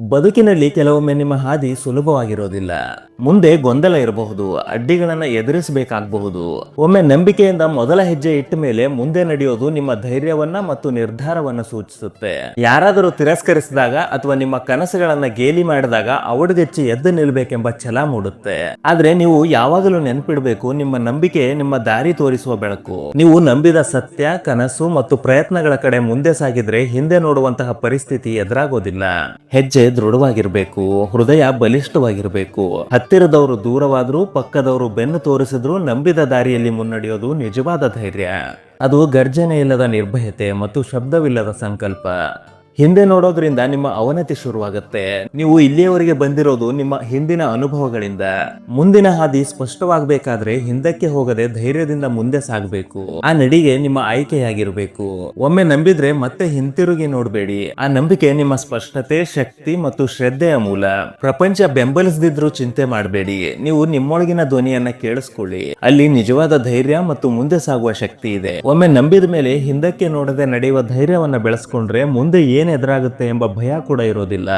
ಬದುಕಿನಲ್ಲಿ ಕೆಲವೊಮ್ಮೆ ನಿಮ್ಮ ಹಾದಿ ಸುಲಭವಾಗಿರೋದಿಲ್ಲ. ಮುಂದೆ ಗೊಂದಲ ಇರಬಹುದು, ಅಡ್ಡಿಗಳನ್ನ ಎದುರಿಸಬೇಕಾಗಬಹುದು. ಒಮ್ಮೆ ನಂಬಿಕೆಯಿಂದ ಮೊದಲ ಹೆಜ್ಜೆ ಇಟ್ಟ ಮೇಲೆ ಮುಂದೆ ನಡೆಯೋದು ನಿಮ್ಮ ಧೈರ್ಯವನ್ನ ಮತ್ತು ನಿರ್ಧಾರವನ್ನ ಸೂಚಿಸುತ್ತೆ. ಯಾರಾದರೂ ತಿರಸ್ಕರಿಸಿದಾಗ ಅಥವಾ ನಿಮ್ಮ ಕನಸುಗಳನ್ನ ಗೇಲಿ ಮಾಡಿದಾಗ ಅವಡಿಗೆಚ್ಚಿ ಎದ್ದು ನಿಲ್ಬೇಕೆಂಬ ಛಲ ಮೂಡುತ್ತೆ. ಆದ್ರೆ ನೀವು ಯಾವಾಗಲೂ ನೆನ್ಪಿಡ್ಬೇಕು, ನಿಮ್ಮ ನಂಬಿಕೆ ನಿಮ್ಮ ದಾರಿ ತೋರಿಸುವ ಬೆಳಕು. ನೀವು ನಂಬಿದ ಸತ್ಯ, ಕನಸು ಮತ್ತು ಪ್ರಯತ್ನಗಳ ಕಡೆ ಮುಂದೆ ಸಾಗಿದ್ರೆ ಹಿಂದೆ ನೋಡುವಂತಹ ಪರಿಸ್ಥಿತಿ ಎದುರಾಗೋದಿಲ್ಲ. ಹೆಜ್ಜೆ ದೃಢವಾಗಿರ್ಬೇಕು, ಹೃದಯ ಬಲಿಷ್ಠವಾಗಿರಬೇಕು. ಹತ್ತಿರದವರು ದೂರವಾದರೂ ಪಕ್ಕದವರು ಬೆನ್ನು ತೋರಿಸಿದ್ರು ನಂಬಿದ ದಾರಿಯಲ್ಲಿ ಮುನ್ನಡೆಯೋದು ನಿಜವಾದ ಧೈರ್ಯ. ಅದು ಗರ್ಜನೆ ಇಲ್ಲದ ನಿರ್ಭಯತೆ ಮತ್ತು ಶಬ್ದವಿಲ್ಲದ ಸಂಕಲ್ಪ. ಹಿಂದೆ ನೋಡೋದ್ರಿಂದ ನಿಮ್ಮ ಅವನತಿ ಶುರುವಾಗುತ್ತೆ. ನೀವು ಇಲ್ಲಿಯವರೆಗೆ ಬಂದಿರೋದು ನಿಮ್ಮ ಹಿಂದಿನ ಅನುಭವಗಳಿಂದ. ಮುಂದಿನ ಹಾದಿ ಸ್ಪಷ್ಟವಾಗಬೇಕಾದ್ರೆ ಹಿಂದಕ್ಕೆ ಹೋಗದೆ ಧೈರ್ಯದಿಂದ ಮುಂದೆ ಸಾಗಬೇಕು. ಆ ನಡಿಗೆ ನಿಮ್ಮ ಆಯ್ಕೆಯಾಗಿರಬೇಕು. ಒಮ್ಮೆ ನಂಬಿದ್ರೆ ಮತ್ತೆ ಹಿಂತಿರುಗಿ ನೋಡಬೇಡಿ. ಆ ನಂಬಿಕೆ ನಿಮ್ಮ ಸ್ಪಷ್ಟತೆ, ಶಕ್ತಿ ಮತ್ತು ಶ್ರದ್ಧೆಯ ಮೂಲ. ಪ್ರಪಂಚ ಬೆಂಬಲಿಸದಿದ್ರೂ ಚಿಂತೆ ಮಾಡಬೇಡಿ. ನೀವು ನಿಮ್ಮೊಳಗಿನ ಧ್ವನಿಯನ್ನ ಕೇಳಿಸ್ಕೊಳ್ಳಿ. ಅಲ್ಲಿ ನಿಜವಾದ ಧೈರ್ಯ ಮತ್ತು ಮುಂದೆ ಸಾಗುವ ಶಕ್ತಿ ಇದೆ. ಒಮ್ಮೆ ನಂಬಿದ ಮೇಲೆ ಹಿಂದಕ್ಕೆ ನೋಡದೆ ನಡೆಯುವ ಧೈರ್ಯವನ್ನ ಬೆಳೆಸ್ಕೊಂಡ್ರೆ ಮುಂದೆ ಏನ್ ಎದುರಾಗುತ್ತೆ ಎಂಬ ಭಯ ಕೂಡ ಇರೋದಿಲ್ಲ.